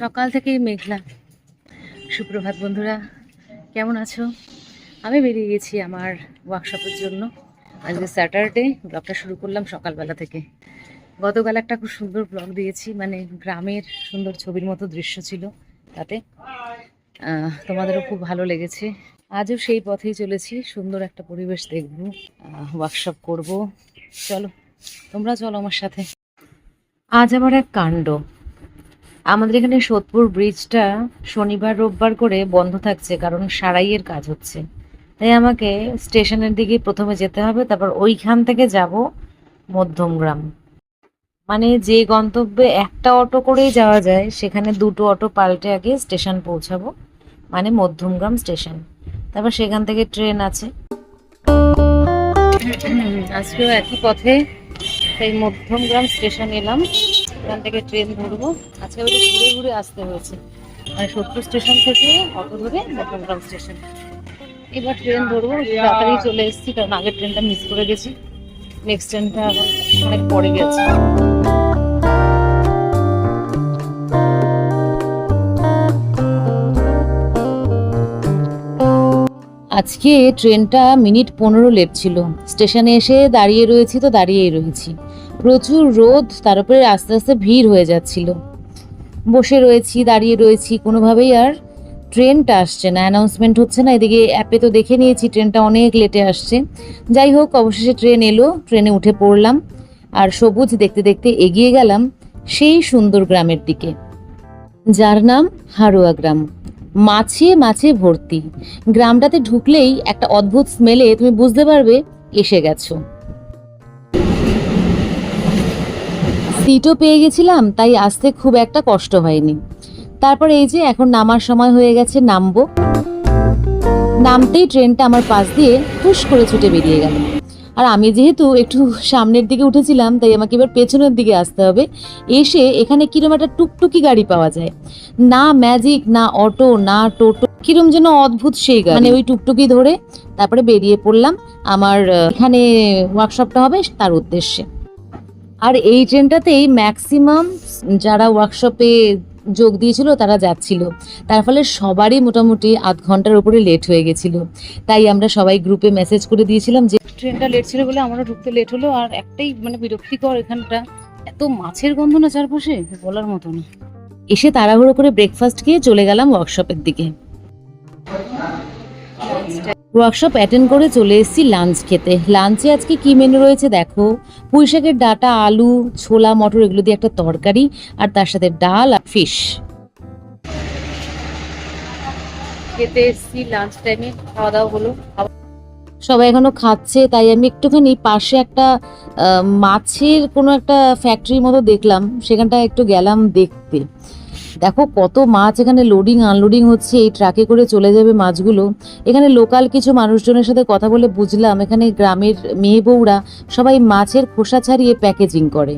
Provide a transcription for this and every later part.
সকাল থেকেই মেঘলা। সুপ্রভাত বন্ধুরা, কেমন আছো? আমি বেরিয়ে গেছি আমার ওয়ার্কশপের জন্য। আজকে স্যাটারডে ব্লগটা শুরু করলাম সকালবেলা থেকে। গতকাল একটা খুব সুন্দর ব্লগ দিয়েছি মানে গ্রামের সুন্দর ছবির মতো দৃশ্য ছিল তাতে। তোমাদেরও খুব ভালো লেগেছে। আজও সেই পথেই চলেছি, সুন্দর একটা পরিবেশ দেখব ওয়ার্কশপ করব। চলো, তোমরা চলো আমার সাথে। আজ আবার এক কাণ্ড। আমাদের এখানে সোদপুর ব্রিজটা শনিবার, রোববার করে বন্ধ থাকছে, কারণ সারাইয়ের কাজ হচ্ছে। তাই আমাকে স্টেশনের দিকে প্রথমে যেতে হবে, তারপর ওইখান থেকে যাব মধ্যমগ্রাম। মানে যে গন্তব্যে একটা অটো করেই যাওয়া যায়, সেখানে দুটো অটো পাল্টে আগে স্টেশন পৌঁছাবো মানে মধ্যমগ্রাম স্টেশন। তারপর সেখান থেকে ট্রেন আছে। আজকেও একই পথে সেই মধ্যমগ্রাম স্টেশন এলাম। এখান থেকে ট্রেন ধরবো। আজকে আমাদের ঘুরে ঘুরে আসতে হয়েছে। মানে সত্তর স্টেশন থেকে অটো ধরে মধ্যমগ্রাম স্টেশন। এবার ট্রেন ধরবো তাড়াতাড়ি চলে এসেছি, কারণ আগের ট্রেনটা মিস করে গেছি। নেক্সট ট্রেনটা অনেক পরে গেছে। আজকে ট্রেনটা মিনিট পনেরো লেট ছিল। স্টেশনে এসে দাঁড়িয়ে রয়েছি তো দাঁড়িয়েই রয়েছি। প্রচুর রোদ, তার উপরে আস্তে আস্তে ভিড় হয়ে যাচ্ছিল। বসে রয়েছি, দাঁড়িয়ে রয়েছি, কোনোভাবেই আর ট্রেনটা আসছে না। অ্যানাউন্সমেন্ট হচ্ছে না, এদিকে অ্যাপে তো দেখে নিয়েছি ট্রেনটা অনেক লেটে আসছে। যাই হোক, অবশেষে ট্রেন এলো, ট্রেনে উঠে পড়লাম আর সবুজ দেখতে দেখতে এগিয়ে গেলাম সেই সুন্দর গ্রামের দিকে। যার নাম হারোয়া গ্রাম। মাছে মাছে ভর্তি। গ্রামটাতে ঢুকলেই একটা অদ্ভুত স্মেলে তুমি বুঝতে পারবে এসে গেছো। সিটও পেয়ে গেছিলাম, তাই আসতে খুব একটা কষ্ট হয়নি। তারপর এই যে এখন নামার সময় হয়ে গেছে, নামবো। নামতেই ট্রেনটা আমার পাশ দিয়ে হুশ করে ছুটে বেরিয়ে গেল আর আমি যেহেতু একটু সামনের দিকে উঠেছিলাম, তাই আমাকে এবার পেছনের দিকে আসতে হবে। এসে এখানে কিরম একটা টুকটুকি গাড়ি পাওয়া যায়। না ম্যাজিক, না অটো, না টোটো, কিরম যেন অদ্ভুত সেই গাড়ি। মানে ওই টুকটুকি ধরে তারপরে বেরিয়ে পড়লাম আমার এখানে ওয়ার্কশপটা হবে তার উদ্দেশ্যে। আর এই ট্রেনটাতেই ম্যাক্সিমাম যারা ওয়ার্কশপে যোগ দিয়েছিল, তারা যাচ্ছিল। তার ফলে সবারই মোটামুটি আধ ঘণ্টার উপরে লেট হয়ে গেছিল। তাই আমরা সবাই গ্রুপে মেসেজ করে দিয়েছিলাম যে ট্রেনটা লেট ছিল বলে আমরা ঢুকতে লেট হলো আর একটাই মানে বিরক্তিকর এখানটা। এত মাছের গন্ধ না চারপাশে? বলার মতো না। এসে তাড়াহুড়ো করে ব্রেকফাস্ট খেয়ে চলে গেলাম ওয়ার্কশপের দিকে। ওয়ার্কশপ অ্যাটেন্ড করে চলে এসেছি লাঞ্চ খেতে। লাঞ্চে আজকে কি মেনু রয়েছে দেখো? পুঁইশাকের ডাটা, আলু, ছোলা, মটর, এগুলো দিয়ে একটা তরকারি, আর তার সাথে ডাল আর ফিশ খেতে এসেছি লাঞ্চ খাওয়া দাওয়া হলো। সবাই এখনও খাচ্ছে, তাই আমি একটুখানি পাশে একটা মাছের কোনো একটা ফ্যাক্টরির মতো দেখলাম। সেখানটা একটু গেলাম দেখতে। দেখো কত মাছ এখানে লোডিং আনলোডিং হচ্ছে, এই ট্রাকে করে চলে যাবে মাছগুলো। এখানে লোকাল কিছু মানুষজনের সাথে কথা বলে বুঝলাম, এখানে গ্রামের মেয়ে বউরা সবাই মাছের খোসা ছাড়িয়ে প্যাকেজিং করে।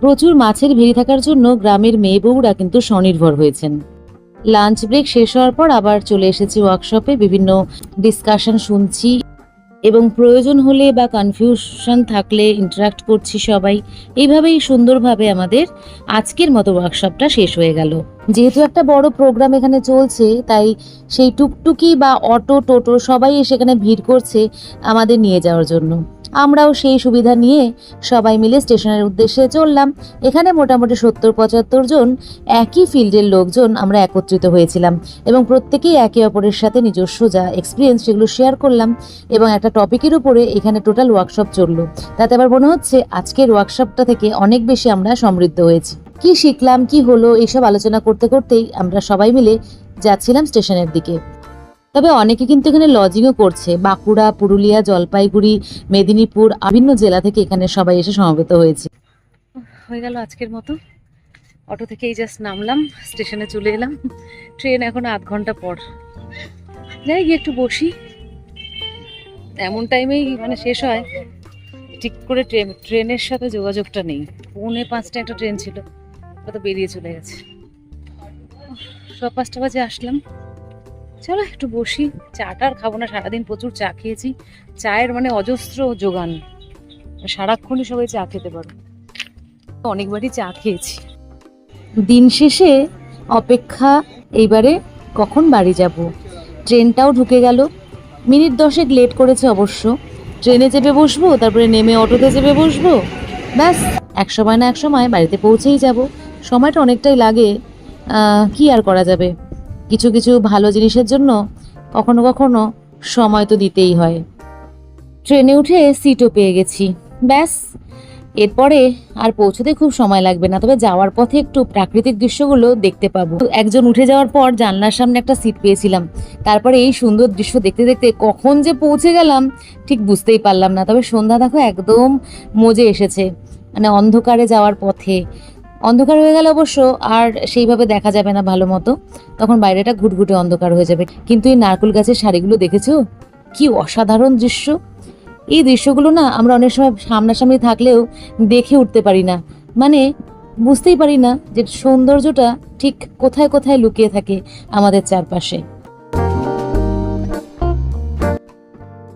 প্রচুর মাছের ভিড় থাকার জন্য গ্রামের মেয়ে বউরা কিন্তু স্বনির্ভর হয়েছেন। লাঞ্চ ব্রেক শেষ হওয়ার পর আবার চলে এসেছি ওয়ার্কশপে বিভিন্ন ডিসকাশন শুনছি। এবং প্রয়োজন হলে বা কনফিউশন থাকলে ইন্টারাক্ট করছি সবাই। এইভাবেই সুন্দরভাবে আমাদের আজকের মতো ওয়ার্কশপটা শেষ হয়ে গেল। যেহেতু একটা বড় প্রোগ্রাম এখানে চলছে, তাই সেই টুকটুকি বা অটো টোটো সবাই সেখানে ভিড় করছে আমাদের নিয়ে যাওয়ার জন্য। আমরাও সেই সুবিধা নিয়ে সবাই মিলে স্টেশনের উদ্দেশ্যে চললাম। এখানে মোটামুটি সত্তর, পঁচাত্তর জন একই ফিল্ডের লোকজন আমরা একত্রিত হয়েছিলাম এবং প্রত্যেকেই একে অপরের সাথে নিজস্ব যা এক্সপিরিয়েন্স সেগুলো শেয়ার করলাম এবং একটা টপিকের উপরে এখানে টোটাল ওয়ার্কশপ চলল। তাতে আবার মনে হচ্ছে আজকের ওয়ার্কশপটা থেকে অনেক বেশি আমরা সমৃদ্ধ হয়েছি। কি শিখলাম, কি হলো, এইসব আলোচনা করতে করতেই আমরা সবাই মিলে যাচ্ছিলাম স্টেশনের দিকে। তবে অনেকে কিন্তু এখানে লজিংও করছে। বাঁকুড়া, পুরুলিয়া, জলপাইগুড়ি, মেদিনীপুর, বিভিন্ন জেলা থেকে এখানে সবাই এসে সমবেত হয়েছে। হয়ে গেল আজকের মতো। অটো থেকে এই জাস্ট নামলাম স্টেশনে চলে এলাম। ট্রেন এখন আধ ঘণ্টা পর। যাই গিয়ে একটু বসি। এমন টাইমেই মানে শেষ হয়, ঠিক করে ট্রেন ট্রেনের সাথে যোগাযোগটা নেই। পৌনে পাঁচটা একটা ট্রেন ছিল, ওটা বেরিয়ে চলে গেছে। সব পাঁচটা বাজে আসলাম। চলো একটু বসি। চাটা আর খাব না, সারাদিন প্রচুর চা খেয়েছি। চায়ের মানে অজস্র যোগান। সারাক্ষণই সবাই চা খেতে পারো। অনেকবারই চা খেয়েছি। দিন শেষে অপেক্ষা, এইবারে কখন বাড়ি যাব? ট্রেনটাও ঢুকে গেল। মিনিট দশেক লেট করেছে অবশ্য। ট্রেনে চেপে বসবো, তারপরে নেমে অটোতে চেপে বসবো। ব্যাস, এক সময় না এক সময় বাড়িতে পৌঁছেই যাব। সময়টা অনেকটাই লাগে। কি আর করা যাবে? কিছু কিছু ভালো জিনিসের জন্য কখনো কখনো সময় তো দিতেই হয়। ট্রেনে উঠে সিটও পেয়ে গেছি। ব্যাস, এরপরে আর পৌঁছতে খুব সময় লাগবে না, তবে যাওয়ার পথে একটু প্রাকৃতিক দৃশ্যগুলো দেখতে পাবো। একজন উঠে যাওয়ার পর জানলার সামনে একটা সিট পেয়েছিলাম। তারপরে এই সুন্দর দৃশ্য দেখতে দেখতে কখন যে পৌঁছে গেলাম ঠিক বুঝতেই পারলাম না, তবে সন্ধ্যা দেখো একদম মজে এসেছে। মানে অন্ধকারে যাওয়ার পথে অন্ধকার হয়ে গেলে অবশ্য, আর সেইভাবে দেখা যাবে না ভালো মতো। তখন বাইরেটা ঘুটঘুটে অন্ধকার হয়ে যাবে। কিন্তু এই নারকুল গাছের শাড়িগুলো দেখেছ? কি অসাধারণ দৃশ্য! এই দৃশ্যগুলো না আমরা অনেক সময় সামনাসামনি থাকলেও দেখে উঠতে পারি না। মানে বুঝতেই পারি না যে সৌন্দর্যটা ঠিক কোথায় কোথায় লুকিয়ে থাকে আমাদের চারপাশে।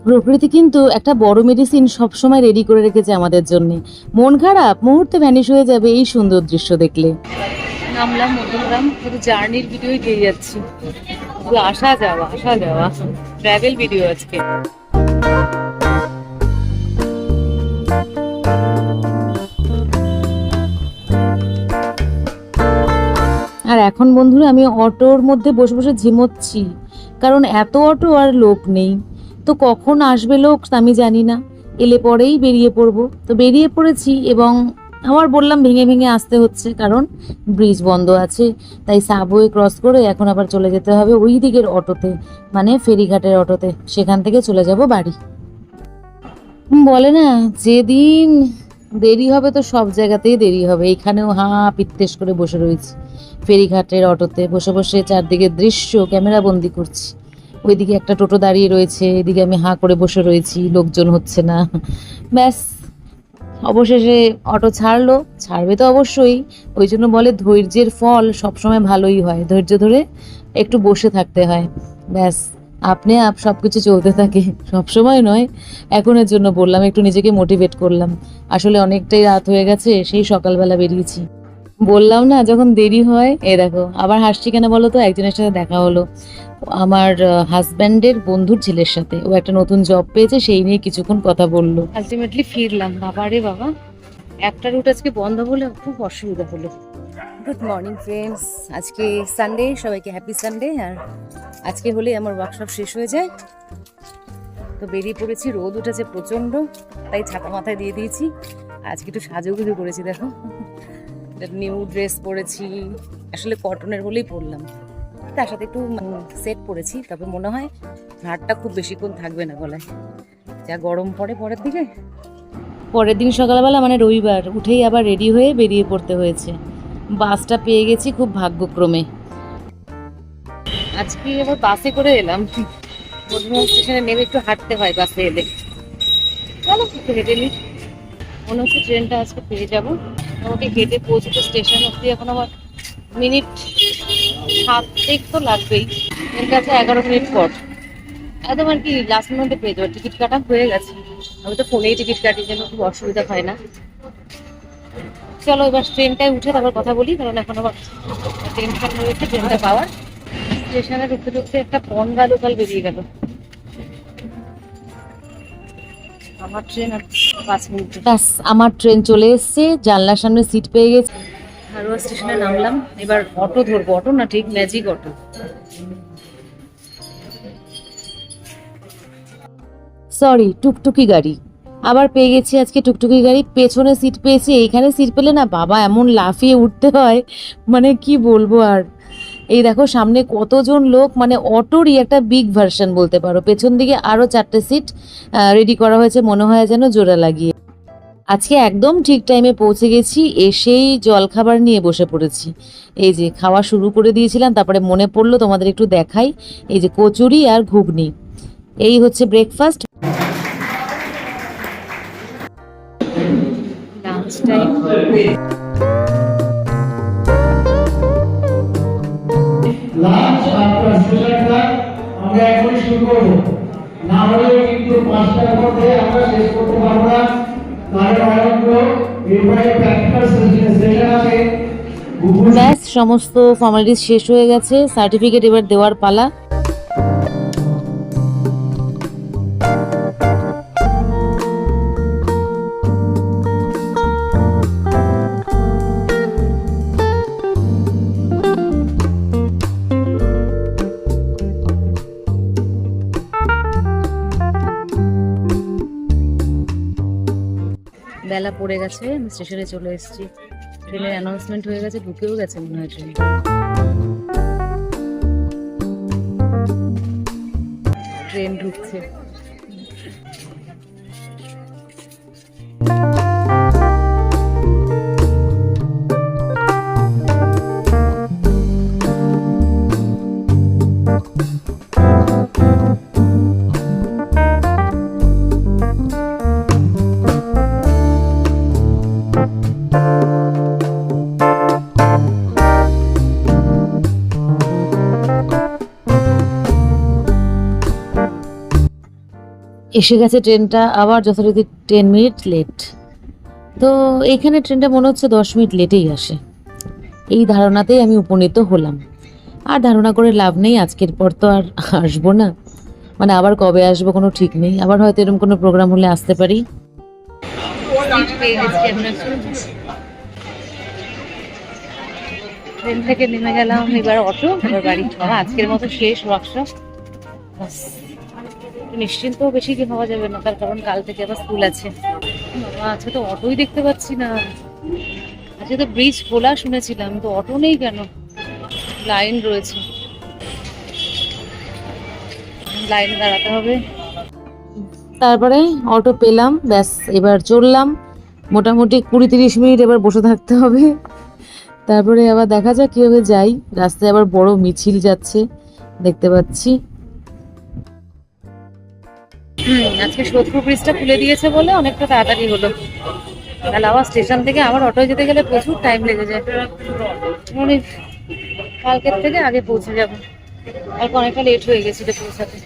প্রকৃতি কিন্তু একটা বড় মেডিসিন সবসময় রেডি করে রেখেছে আমাদের জন্য। মন খারাপ মুহূর্তে ভ্যানিশ হয়ে যাবে এই সুন্দর দৃশ্য দেখলে। নামলাম মধ্যমগ্রাম শুধু জার্নির ভিডিওই দিয়ে যাচ্ছি। শুধু আসা যাওয়া আসা যাওয়া। ট্রাভেল ভিডিও আজকে। আর এখন বন্ধুরা আমি অটোর মধ্যে বসে বসে ঝিমোচ্ছি। কারণ এত অটো আর লোক নেই। তো কখন আসবে লোক আমি জানি না। এলে পরেই বেরিয়ে পড়ব। তো বেরিয়ে পড়েছি এবং আমার বললাম ভেঙে ভেঙে আসতে হচ্ছে কারণ ব্রিজ বন্ধ আছে। তাই সাবওয়ে ক্রস করে এখন আবার চলে যেতে হবে ওই দিকের অটোতে মানে ফেরিঘাটের অটোতে। সেখান থেকে চলে যাব বাড়ি। বলে না, যেদিন দেরি হবে তো সব জায়গাতেই দেরি হবে। এখানেও হাঁ পিত্তেস করে বসে রয়েছি। ফেরিঘাটের অটোতে বসে বসে চারদিকে দৃশ্য, ক্যামেরা বন্দি করছি। ওইদিকে একটা টোটো দাঁড়িয়ে রয়েছে, এদিকে আমি হাঁ করে বসে রয়েছি, লোকজন হচ্ছে না। ব্যাস, অবশেষে অটো ছাড়লো, ছাড়বে তো অবশ্যই। ওই জন্য বলে ধৈর্যের ফল সবসময় ভালোই হয়, ধৈর্য ধরে একটু বসে থাকতে হয়। ব্যাস, আপনি আপ সব কিছু চলতে থাকে, সবসময় নয়। এখনের জন্য বললাম, একটু নিজেকে মোটিভেট করলাম। আসলে অনেকটাই রাত হয়ে গেছে, সেই সকালবেলা বেরিয়েছি। বললাম না, যখন দেরি হয়, এ দেখো, আবার হাসছি কেন বলো তো? একজনের সাথে দেখা হলো। আমার হাজব্যান্ডের বন্ধুর ছেলের সাথে। ও একটা নতুন জব পেয়েছে সেই নিয়ে কিছুক্ষণ কথা বলল। আলটিমেটলি ফিরলাম। বাবা রে বাবা একটা রুট আজকে বন্ধ বলে খুব অসুবিধা হলো। গুড মর্নিং ফ্রেন্ডস আজকে সানডে সবাইকে হ্যাপি সানডে আর আজকে হলে আমার ওয়ার্কশপ শেষ হয়ে যায়। তো বেরিয়ে পড়েছি রোদ উঠেছে প্রচণ্ড তাই ছাতা মাথায় দিয়ে দিয়েছি। আজকে একটু সাজুগুজু করেছি দেখো। নিউ ড্রেস পরেছি। আসলে কটনের বলেই পরলাম। তার সাথে একটু সেট পরেছি তবে মনে হয় হাড়টা খুব বেশিক্ষণ থাকবে না গলায়। যা গরম পড়ে পরের দিকে। পরের দিন সকালবেলা মানে রবিবার, উঠেই আবার রেডি হয়ে বেরিয়ে পড়তে হয়েছে। বাসটা পেয়ে গেছি খুব ভাগ্যক্রমে। আজকে আবার বাসে করে এলাম। বর্ধমান স্টেশনে নেমে একটু হাঁটতে হয় বাসে এলে। চলো, একটু হেঁটে নিই। মনে হচ্ছে ট্রেনটা আজকে পেয়ে যাব। আমাকে হেঁটে পৌঁছতে স্টেশন অব্দি এখন আমার মিনিট সাত দিক তো লাগবেই। এর কাছে এগারো মিনিট পর। একদম আর কি লাস্ট মিনিটে পেয়ে যাব? টিকিট কাটা হয়ে গেছে। আমি তো ফোনেই টিকিট কাটি যেন খুব অসুবিধা হয় না। চলো এবার ট্রেনটায় উঠে তারপর কথা বলি, কারণ এখন আবার টেনশন রয়েছে ট্রেনটা পাওয়ার। স্টেশনে ঢুকতে ঢুকতে একটা পন্ডা লোকাল বেরিয়ে গেল। আমার ট্রেন আর পাঁচ মিনিট। ব্যাস, আমার ট্রেন চলে এসেছে, জানলার সামনে সিট পেয়ে গেছে। হারোয়া স্টেশনে নামলাম। এবার অটো ধরবো। অটো না ঠিক ম্যাজিক অটো? সরি টুকটুকি গাড়ি। আবার পেয়ে গেছি আজকে টুকটুকি গাড়ি। পেছনে সিট পেয়েছি, এইখানে সিট পেলে না বাবা এমন লাফিয়ে উঠতে হয়। মানে কি বলব আর? এই দেখো, সামনে কতজন লোক মানে অটোরই একটা বিগ ভার্সন বলতে পারো। পেছন দিকে আরও চারটে সিট রেডি করা হয়েছে। মনে হয় যেন জোড়া লাগিয়ে। আজকে একদম ঠিক টাইমে পৌঁছে গেছি, এসেই জলখাবার নিয়ে বসে পড়েছি। এই যে খাওয়া শুরু করে দিয়েছিলাম, তারপরে মনে পড়ল তোমাদের একটু দেখাই, এই যে কচুরি আর ঘুগনি। এই হচ্ছে ব্রেকফাস্ট টাইম ব্যাস সমস্ত ফর্মালিটিস শেষ হয়ে গেছে। সার্টিফিকেট এবার দেওয়ার পালা। পড়ে গেছে, আমি স্টেশনে চলে এসেছি। ট্রেনের অ্যানাউন্সমেন্ট হয়ে গেছে, ঢুকেও গেছে মনে হয় ট্রেন ট্রেন ঢুকছে। এসে গেছে ট্রেনটা, আবার যথারীতি টেন মিনিট লেট তো এইখানে ট্রেনটা মনে হচ্ছে দশ মিনিট লেটেই আসে। এই ধারণাতেই আমি উপনীত হলাম। আর ধারণা করে লাভ নেই, আজকের পর তো আর আসব না। মানে আবার কবে আসব কোনো ঠিক নেই। আবার হয়তো এরকম কোনো প্রোগ্রাম হলে আসতে পারি। ট্রেন থেকে নেমে গেলাম, এবার অটো বাড়ি আজকের মতো শেষ ওয়ার্কশপ নিশ্চিন্ত বেশি কি হওয়া যাবে না, তার কারণ কাল থেকে আবার স্কুল আছে। আজকে তো অটোই দেখতে পাচ্ছি না। আজকে তো ব্রিজ খোলা শুনেছিলাম, তো অটো নেই কেন? লাইন রয়েছে। লাইনে দাঁড়াতে হবে। তারপরে অটো পেলাম, ব্যাস, এবার চললাম। মোটামুটি কুড়ি তিরিশ মিনিট এবার বসে থাকতে হবে। তারপরে আবার দেখা যাক কীভাবে যাই। রাস্তায় আবার বড় মিছিল যাচ্ছে, দেখতে পাচ্ছি। হুম, আজকে সোদপুর ব্রিজটা খুলে দিয়েছে বলে অনেকটা তাড়াতাড়ি হলো। তাহলে আবার স্টেশন থেকে আবার অটোয় যেতে গেলে প্রচুর টাইম লেগে যায়। মানে কালকের থেকে আগে পৌঁছে যাব। কালকে অনেকটা লেট হয়ে গেছিল পৌঁছাতে।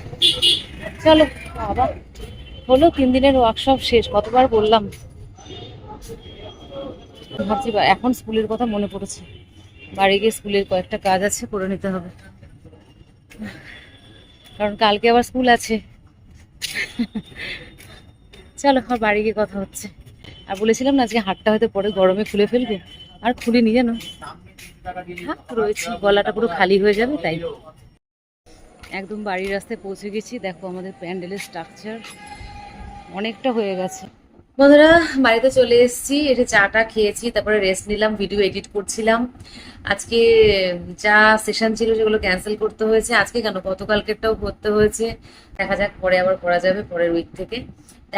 চলো আবার হলো তিন দিনের ওয়ার্কশপ শেষ, কতবার বললাম। ভাবছি এখন স্কুলের কথা মনে পড়েছে। বাড়ি গিয়ে স্কুলের কয়েকটা কাজ আছে, করে নিতে হবে। কারণ কালকে আবার স্কুল আছে। চলো আর বাড়ি গিয়ে কথা হচ্ছে। আর বলেছিলাম না, আজকে হাটটা হয়তো পরে গরমে খুলে ফেলবে। আর খুলিনি জানো? হাত রয়েছে, গলাটা পুরো খালি হয়ে যাবে, তাই। একদম বাড়ির রাস্তায় পৌঁছে গেছি। দেখো, আমাদের প্যান্ডেলের স্ট্রাকচার অনেকটা হয়ে গেছে। বন্ধুরা, বাড়িতে চলে এসেছি। এসে চাটা খেয়েছি, তারপরে রেস্ট নিলাম ভিডিও এডিট করছিলাম। আজকে যা সেশন ছিল সেগুলো ক্যান্সেল করতে হয়েছে। আজকে কেন? গতকালকেরটাও করতে হয়েছে। দেখা যাক পরে আবার করা যাবে পরের উইক থেকে।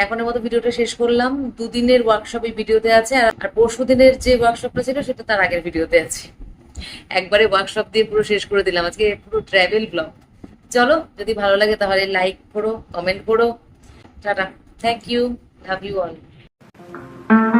এখনের মতো ভিডিওটা শেষ করলাম। দুদিনের ওয়ার্কশপ এই ভিডিওতে আছে, আর পরশু দিনের যে ওয়ার্কশপটা ছিল, সেটা তার আগের ভিডিওতে আছে। একবারে ওয়ার্কশপ দিয়ে পুরো শেষ করে দিলাম। আজকে পুরো ট্রাভেল ব্লগ চলো, যদি ভালো লাগে তাহলে লাইক করো কমেন্ট করো। Tata. Thank you love you all Thank you.